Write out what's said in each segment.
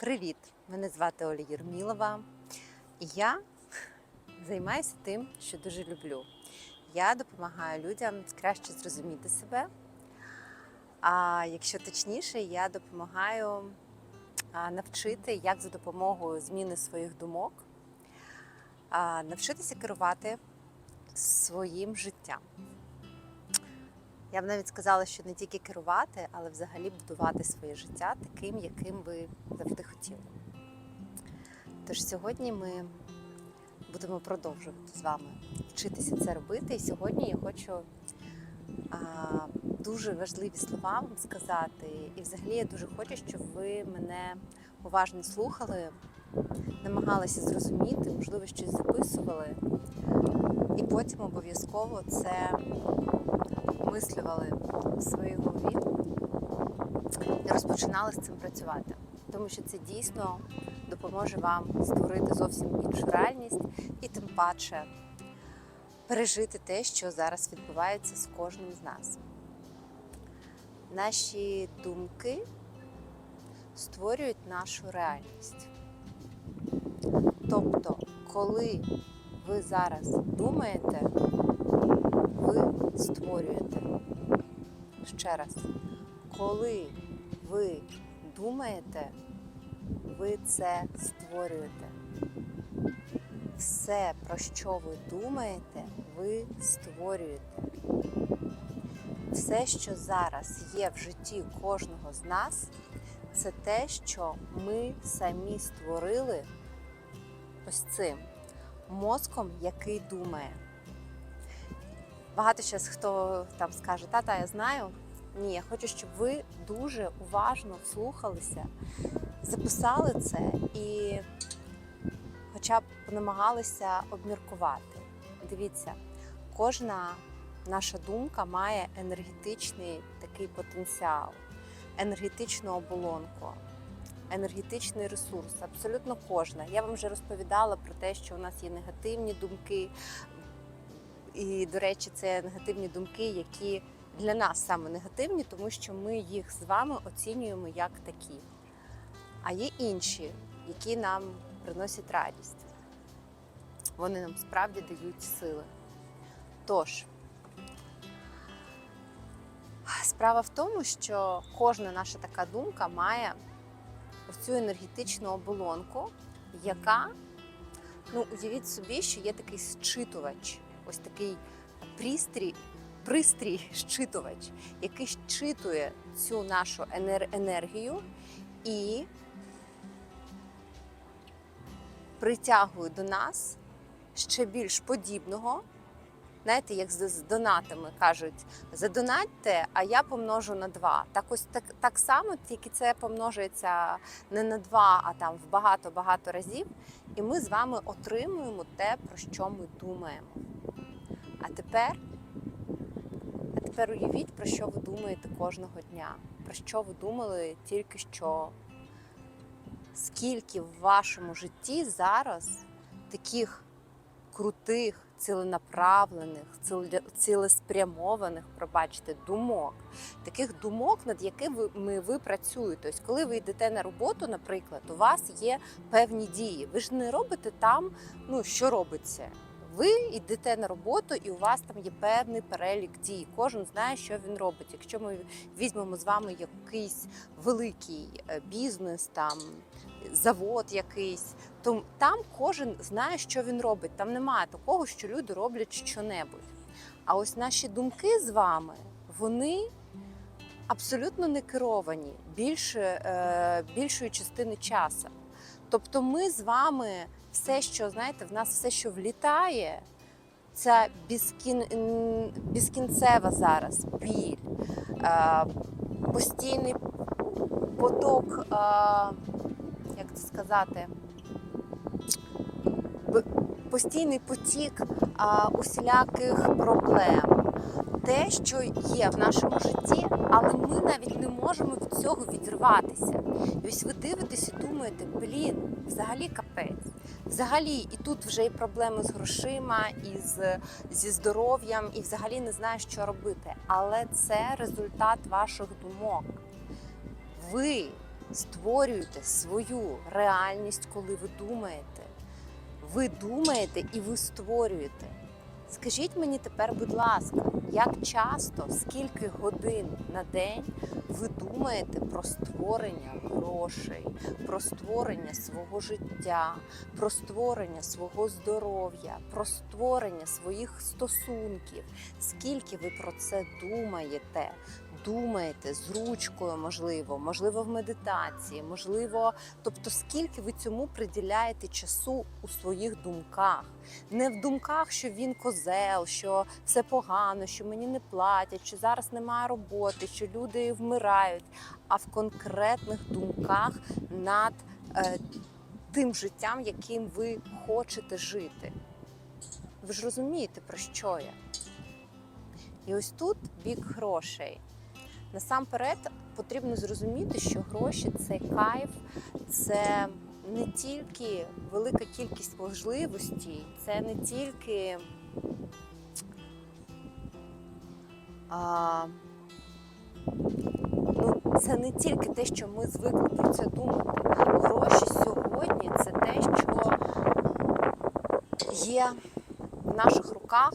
Привіт! Мене звати Оля Єрмілова. Я займаюся тим, що дуже люблю. Я допомагаю людям краще зрозуміти себе. А якщо точніше, я допомагаю навчити, як за допомогою зміни своїх думок, навчитися керувати своїм життям. Я б навіть сказала, що не тільки керувати, але взагалі будувати своє життя таким, яким ви завжди хотіли. Тож сьогодні ми будемо продовжувати з вами вчитися це робити. І сьогодні я хочу а, дуже важливі слова вам сказати. І взагалі я дуже хочу, щоб ви мене уважно слухали, намагалися зрозуміти, можливо, щось записували. І потім обов'язково це мислювали в своїй голові і розпочинали з цим працювати. Тому що це дійсно допоможе вам створити зовсім іншу реальність і тим паче пережити те, що зараз відбувається з кожним з нас. Наші думки створюють нашу реальність. Тобто, коли ви зараз думаєте, ви створюєте. Ще раз, коли ви думаєте, ви це створюєте. Все, про що ви думаєте, ви створюєте. Все, що зараз є в житті кожного з нас, це те, що ми самі створили ось цим мозком, який думає. Багато зараз хто там скаже, тата, я знаю. Ні, я хочу, щоб ви дуже уважно вслухалися, записали це і хоча б намагалися обміркувати. Дивіться, кожна наша думка має енергетичний такий потенціал, енергетичну оболонку, енергетичний ресурс. Абсолютно кожна. Я вам вже розповідала про те, що у нас є негативні думки. І, до речі, це негативні думки, які для нас саме негативні, тому що ми їх з вами оцінюємо як такі. А є інші, які нам приносять радість. Вони нам справді дають сили. Тож, справа в тому, що кожна наша така думка має ось цю енергетичну оболонку, яка, ну, уявіть собі, що є такий зчитувач ось такий пристрій, пристрій щитувач, який щитує цю нашу енергію і притягує до нас ще більш подібного. Знаєте, як з, донатами кажуть, задонатьте, а я помножу на два. Так ось так, так само, тільки це помножується не на два, а там в багато-багато разів. І ми з вами отримуємо те, про що ми думаємо. А тепер, а тепер уявіть, про що ви думаєте кожного дня, про що ви думали тільки що, скільки в вашому житті зараз таких крутих, ціленаправлених, цілеспрямованих, пробачте, думок, таких думок, над якими ви працюєте. Тобто, коли ви йдете на роботу, наприклад, у вас є певні дії. Ви ж не робите там, ну що робиться. Ви йдете на роботу, і у вас там є певний перелік дій. Кожен знає, що він робить. Якщо ми візьмемо з вами якийсь великий е, бізнес, там завод якийсь, то там кожен знає, що він робить. Там немає такого, що люди роблять що-небудь. А ось наші думки з вами, вони абсолютно не керовані більше, е, більшої частини часу. Тобто ми з вами все, що знаєте, в нас все, що влітає, це безкін... безкінцева зараз біль, е, постійний поток, е, як це сказати, постійний потік а, усіляких проблем, те, що є в нашому житті, але ми навіть не можемо від цього відірватися. І ось ви дивитесь і думаєте, блін, взагалі капець. Взагалі, і тут вже і проблеми з грошима, і з, зі здоров'ям, і взагалі не знаєш, що робити. Але це результат ваших думок. Ви створюєте свою реальність, коли ви думаєте. Ви думаєте і ви створюєте. Скажіть мені тепер, будь ласка, як часто, скільки годин на день ви думаєте про створення грошей, про створення свого життя, про створення свого здоров'я, про створення своїх стосунків? Скільки ви про це думаєте? Думаєте з ручкою, можливо, можливо, в медитації, можливо, тобто скільки ви цьому приділяєте часу у своїх думках? Не в думках, що він козел, що все погано, що мені не платять, що зараз немає роботи, що люди вмирають, а в конкретних думках над е, тим життям, яким ви хочете жити. Ви ж розумієте, про що я? І ось тут бік грошей. Насамперед потрібно зрозуміти, що гроші це кайф, це не тільки велика кількість можливостей, це не тільки а, ну, це не тільки те, що ми звикли про це думати. Гроші сьогодні це те, що є в наших руках.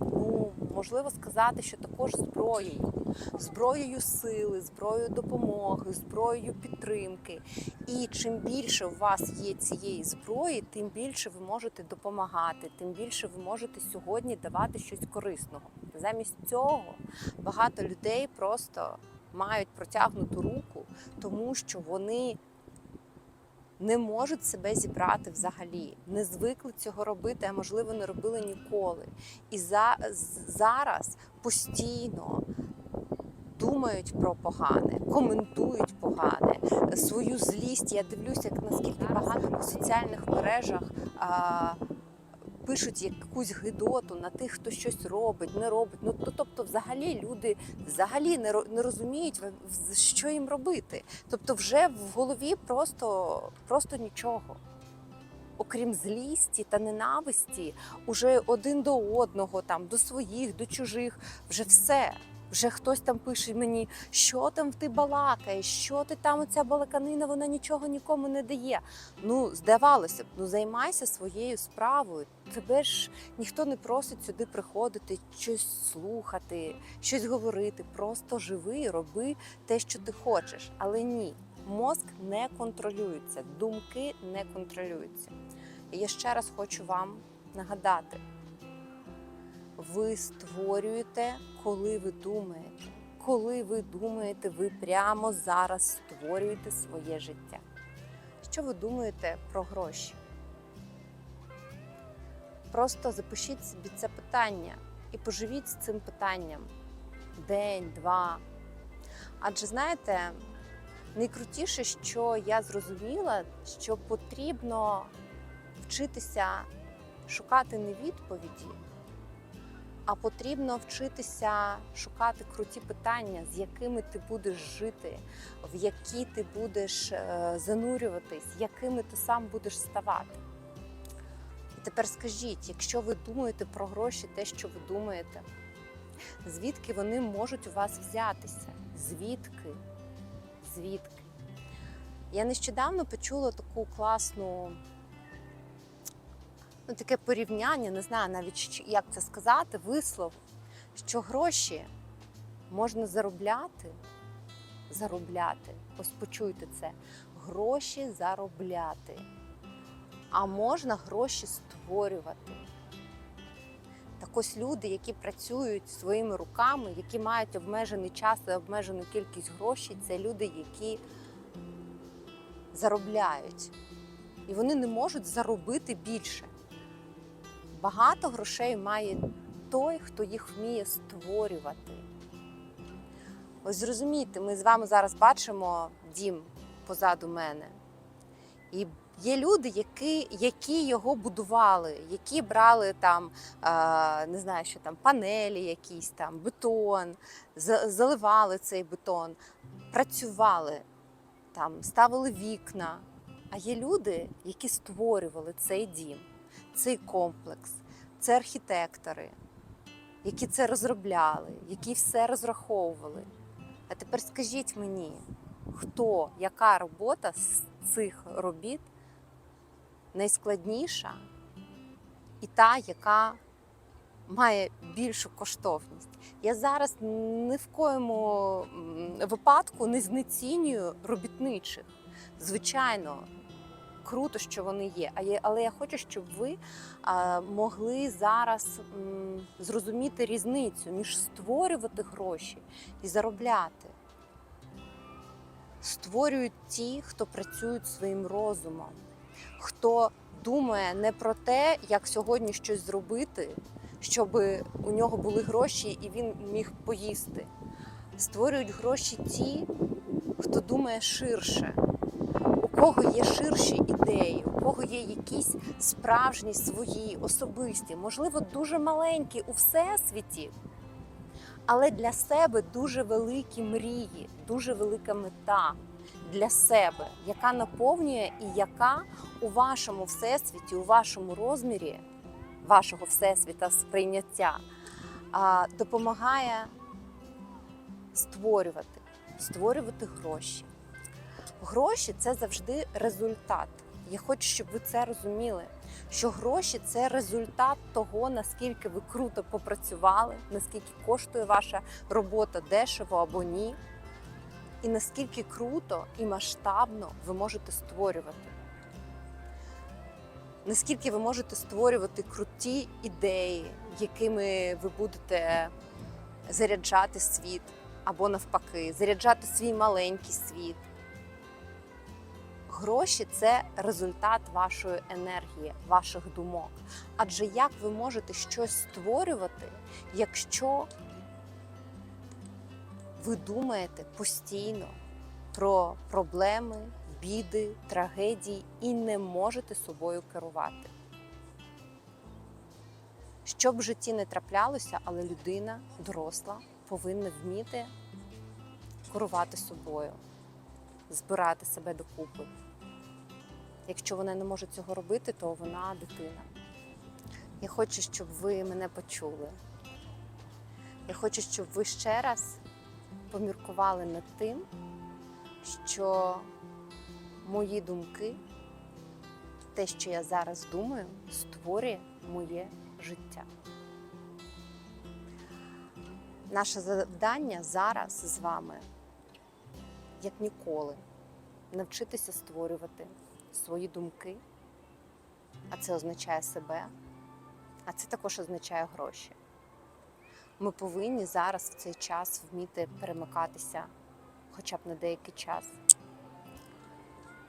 Ну, можливо сказати, що також зброєю, зброєю сили, зброєю допомоги, зброєю підтримки. І чим більше у вас є цієї зброї, тим більше ви можете допомагати, тим більше ви можете сьогодні давати щось корисного. Замість цього багато людей просто мають протягнуту руку, тому що вони не можуть себе зібрати взагалі, не звикли цього робити, а можливо не робили ніколи. І за, зараз постійно думають про погане, коментують погане, свою злість. Я дивлюся, як наскільки багато в соціальних мережах. А, Пишуть якусь гидоту на тих, хто щось робить, не робить. Ну то, тобто, взагалі люди взагалі не, не розуміють, що їм робити. Тобто, вже в голові просто, просто нічого. Окрім злісті та ненависті, уже один до одного, там, до своїх, до чужих, вже все. Вже хтось там пише мені, що там ти балакаєш, що ти там оця балаканина, вона нічого нікому не дає. Ну, здавалося б, ну займайся своєю справою. Тебе ж ніхто не просить сюди приходити, щось слухати, щось говорити. Просто живи, роби те, що ти хочеш. Але ні, мозк не контролюється, думки не контролюються. І я ще раз хочу вам нагадати: ви створюєте, коли ви думаєте. Коли ви думаєте, ви прямо зараз створюєте своє життя. Що ви думаєте про гроші? Просто запишіть собі це питання і поживіть з цим питанням день, два. Адже знаєте, найкрутіше, що я зрозуміла, що потрібно вчитися шукати не відповіді, а потрібно вчитися шукати круті питання, з якими ти будеш жити, в які ти будеш е, занурюватись, якими ти сам будеш ставати. І тепер скажіть, якщо ви думаєте про гроші, те, що ви думаєте, звідки вони можуть у вас взятися? Звідки? Звідки? Я нещодавно почула таку класну, ну, таке порівняння, не знаю навіть як це сказати, вислов, що гроші можна заробляти, заробляти. Ось почуйте це. Гроші заробляти. А можна гроші створювати. Так ось люди, які працюють своїми руками, які мають обмежений час і обмежену кількість грошей, це люди, які заробляють. І вони не можуть заробити більше. Багато грошей має той, хто їх вміє створювати. Ось зрозумійте, ми з вами зараз бачимо дім позаду мене. І є люди, які, які його будували, які брали там, е, не знаю, що там, панелі якісь там, бетон, заливали цей бетон, працювали там, ставили вікна. А є люди, які створювали цей дім, цей комплекс, це архітектори, які це розробляли, які все розраховували. А тепер скажіть мені, хто, яка робота з цих робіт найскладніша і та, яка має більшу коштовність. Я зараз ні в коєму випадку не знецінюю робітничих. Звичайно, круто, що вони є. Але я хочу, щоб ви могли зараз зрозуміти різницю між створювати гроші і заробляти. Створюють ті, хто працюють своїм розумом, хто думає не про те, як сьогодні щось зробити, щоб у нього були гроші і він міг поїсти. Створюють гроші ті, хто думає ширше, кого є ширші ідеї, у кого є якісь справжні свої особисті, можливо, дуже маленькі у всесвіті, але для себе дуже великі мрії, дуже велика мета для себе, яка наповнює і яка у вашому всесвіті, у вашому розмірі вашого всесвіта сприйняття допомагає створювати, створювати гроші. Гроші це завжди результат. Я хочу, щоб ви це розуміли. Що гроші це результат того, наскільки ви круто попрацювали, наскільки коштує ваша робота дешево або ні, і наскільки круто і масштабно ви можете створювати. Наскільки ви можете створювати круті ідеї, якими ви будете заряджати світ, або навпаки, заряджати свій маленький світ. Гроші це результат вашої енергії, ваших думок. Адже як ви можете щось створювати, якщо ви думаєте постійно про проблеми, біди, трагедії і не можете собою керувати? Що б в житті не траплялося, але людина доросла повинна вміти керувати собою, збирати себе докупи. Якщо вона не може цього робити, то вона дитина. Я хочу, щоб ви мене почули. Я хочу, щоб ви ще раз поміркували над тим, що мої думки, те, що я зараз думаю, створює моє життя. Наше завдання зараз з вами, як ніколи, навчитися створювати свої думки, а це означає себе, а це також означає гроші. Ми повинні зараз в цей час вміти перемикатися хоча б на деякий час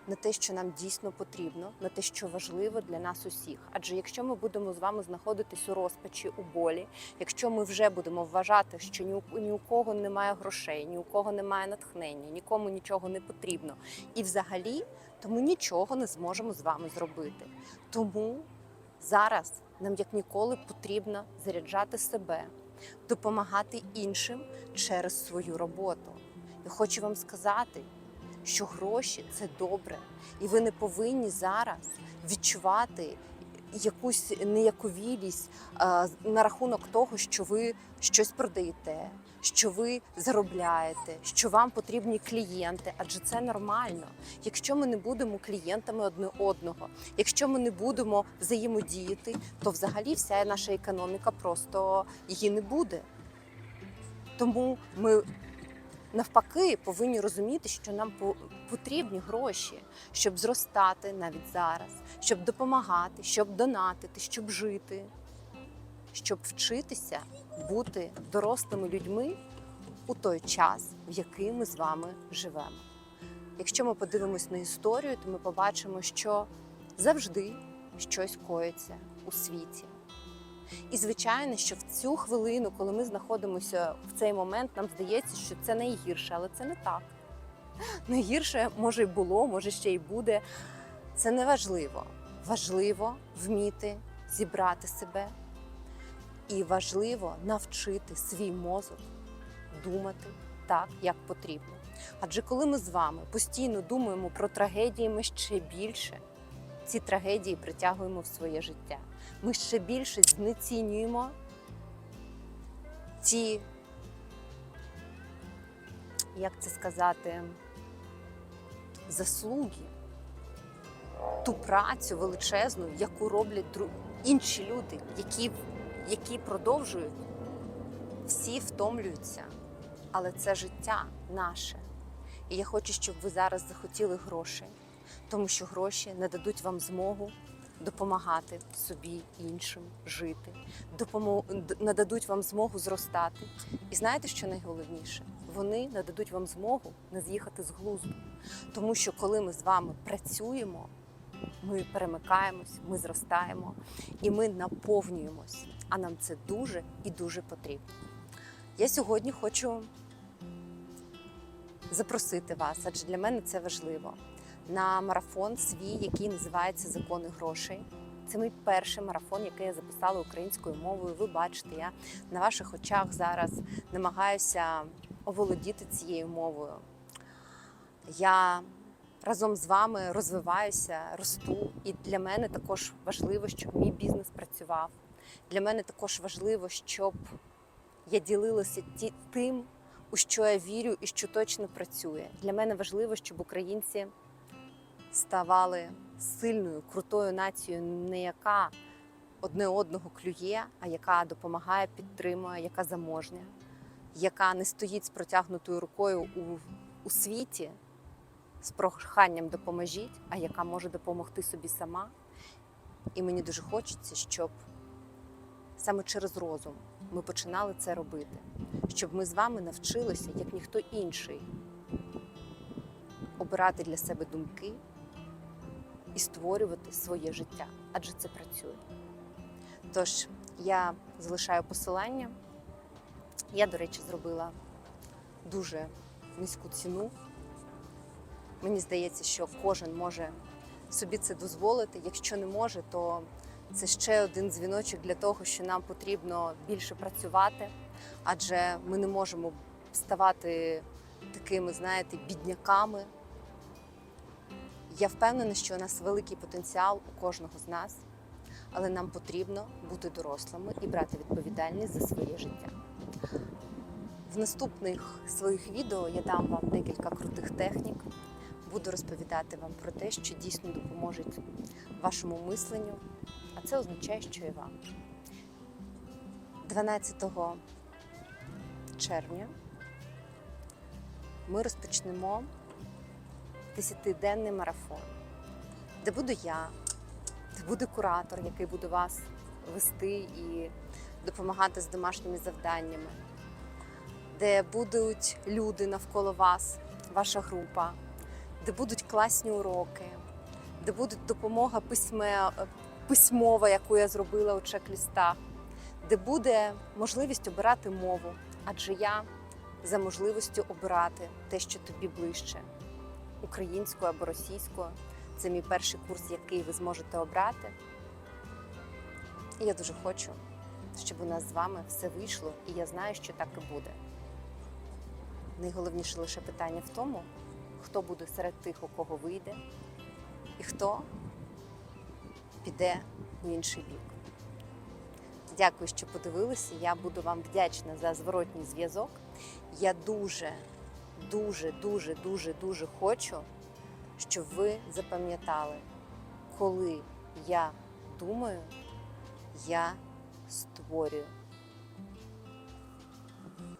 на те, що нам дійсно потрібно, на те, що важливо для нас усіх. Адже якщо ми будемо з вами знаходитись у розпачі, у болі, якщо ми вже будемо вважати, що ні у, ні у кого немає грошей, ні у кого немає натхнення, нікому нічого не потрібно, і взагалі, то ми нічого не зможемо з вами зробити. Тому зараз нам як ніколи потрібно заряджати себе, допомагати іншим через свою роботу. Я хочу вам сказати, що гроші це добре, і ви не повинні зараз відчувати якусь неяковілість на рахунок того, що ви щось продаєте, що ви заробляєте, що вам потрібні клієнти, адже це нормально. Якщо ми не будемо клієнтами одне одного, якщо ми не будемо взаємодіяти, то взагалі вся наша економіка просто її не буде. Тому ми навпаки повинні розуміти, що нам по- потрібні гроші, щоб зростати навіть зараз, щоб допомагати, щоб донатити, щоб жити, щоб вчитися бути дорослими людьми у той час, в який ми з вами живемо. Якщо ми подивимось на історію, то ми побачимо, що завжди щось коїться у світі. І звичайно, що в цю хвилину, коли ми знаходимося в цей момент, нам здається, що це найгірше, але це не так. Найгірше може й було, може ще й буде. Це не важливо. Важливо вміти зібрати себе, і важливо навчити свій мозок думати так, як потрібно. Адже коли ми з вами постійно думаємо про трагедії, ми ще більше ці трагедії притягуємо в своє життя. Ми ще більше знецінюємо ті, як це сказати, заслуги, ту працю величезну, яку роблять інші люди, які, які продовжують. Всі втомлюються, але це життя наше. І я хочу, щоб ви зараз захотіли грошей, тому що гроші не дадуть вам змогу допомагати собі іншим жити, допомо- нададуть вам змогу зростати. І знаєте, що найголовніше? Вони нададуть вам змогу не з'їхати з глузду. Тому що коли ми з вами працюємо, ми перемикаємось, ми зростаємо і ми наповнюємось. А нам це дуже і дуже потрібно. Я сьогодні хочу запросити вас, адже для мене це важливо. На марафон свій, який називається Закони грошей. Це мій перший марафон, який я записала українською мовою. Ви бачите, я на ваших очах зараз намагаюся оволодіти цією мовою. Я разом з вами розвиваюся, росту. І для мене також важливо, щоб мій бізнес працював. Для мене також важливо, щоб я ділилася тим, у що я вірю і що точно працює. Для мене важливо, щоб українці ставали сильною, крутою нацією, не яка одне одного клює, а яка допомагає, підтримує, яка заможня, яка не стоїть з протягнутою рукою у, у світі з проханням допоможіть, а яка може допомогти собі сама. І мені дуже хочеться, щоб саме через розум ми починали це робити, щоб ми з вами навчилися, як ніхто інший, обирати для себе думки і створювати своє життя, адже це працює. Тож я залишаю посилання. Я, до речі, зробила дуже низьку ціну. Мені здається, що кожен може собі це дозволити. Якщо не може, то це ще один дзвіночок для того, що нам потрібно більше працювати, адже ми не можемо ставати такими, знаєте, бідняками. Я впевнена, що у нас великий потенціал у кожного з нас, але нам потрібно бути дорослими і брати відповідальність за своє життя. В наступних своїх відео я дам вам декілька крутих технік. Буду розповідати вам про те, що дійсно допоможе вашому мисленню, а це означає, що і вам. 12 червня ми розпочнемо 10-денний марафон, де буду я, де буде куратор, який буде вас вести і допомагати з домашніми завданнями, де будуть люди навколо вас, ваша група, де будуть класні уроки, де буде допомога письме, письмова, яку я зробила у чек-лістах, де буде можливість обирати мову, адже я за можливістю обирати те, що тобі ближче українською або російською. Це мій перший курс, який ви зможете обрати. І я дуже хочу, щоб у нас з вами все вийшло, і я знаю, що так і буде. Найголовніше лише питання в тому, хто буде серед тих, у кого вийде, і хто піде у інший бік. Дякую, що подивилися. Я буду вам вдячна за зворотній зв'язок. Я дуже, дуже, дуже, дуже, дуже хочу, щоб ви запам'ятали, коли я думаю, я створюю.